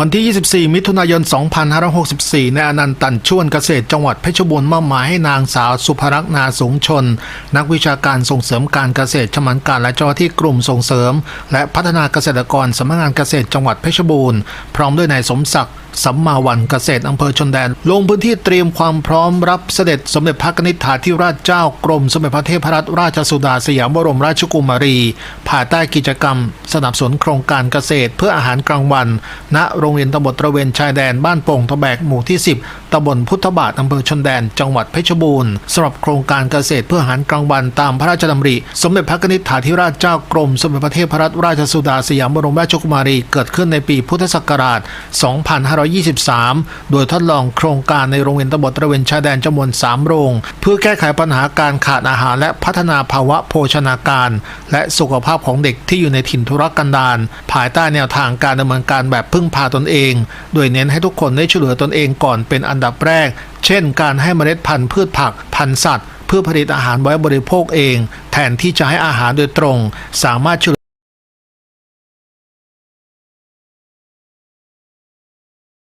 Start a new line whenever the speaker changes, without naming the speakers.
วันที่ 24 มิถุนายน 2564ในอนันต์ตันชวนเกษตรจังหวัดเพชรบูรณ์มอบหมายให้นางสาวสุภรักษ์นาสูงชน นักวิชาการส่งเสริมการเกษตรชมันการและเจ้าหน้าที่กลุ่มส่งเสริม และพัฒนาเกษตรกรสำนักงานเกษตรจังหวัดเพชรบูรณ์พร้อมด้วยนายสมศักดิ์สัมมาวันเกษตรอำเภอชนแดน ลงพื้นที่เตรียมความพร้อมรับเสด็จสมเด็จพระนิษฐาธิราชเจ้ากรมสมเด็จพระเทพรัตนราชสุดาสยามบรมราชกุมารีภายใต้กิจกรรม สนับสนุนโครงการเกษตร เพื่ออาหารกลางวัน ณ โรงเรียนตำบลตระเวนชายแดนบ้านโป่งตะแบกหมู่ที่ 10ตำบลพุทธบาทอำเภอชนแดน จังหวัดเพชรบูรณ์สำหรับโครงการเกษตรเพื่ออาหารกลางวันตามพระราชดำริ สมเด็จพระนิษฐาธิราชเจ้ากรม สมเด็จพระเทพรัตนราชสุดาสยามบรมราชกุมารีเกิดขึ้นในปีพุทธศักราช 2523 โดยทดลองโครงการในโรงเรียนตำบลตระเวนชายแดนจำนวน 3 โรง เพื่อแก้ไขปัญหาการขาดอาหารและพัฒนาภาวะโภชนาการ และสุขภาพของเด็กที่อยู่ในถิ่นทุรกันดารภายใต้แนวทางการดำเนินการแบบพึ่งพาตนเอง โดยเน้นให้ทุกคนได้ช่วยเหลือตนเองก่อนเป็นอันดับแรก เช่น การให้เมล็ดพันธุ์พืชผักพันธุ์สัตว์ เพื่อผลิตอาหารไว้บริโภคเอง แทนที่จะให้อาหารโดยตรง สามารถช่วย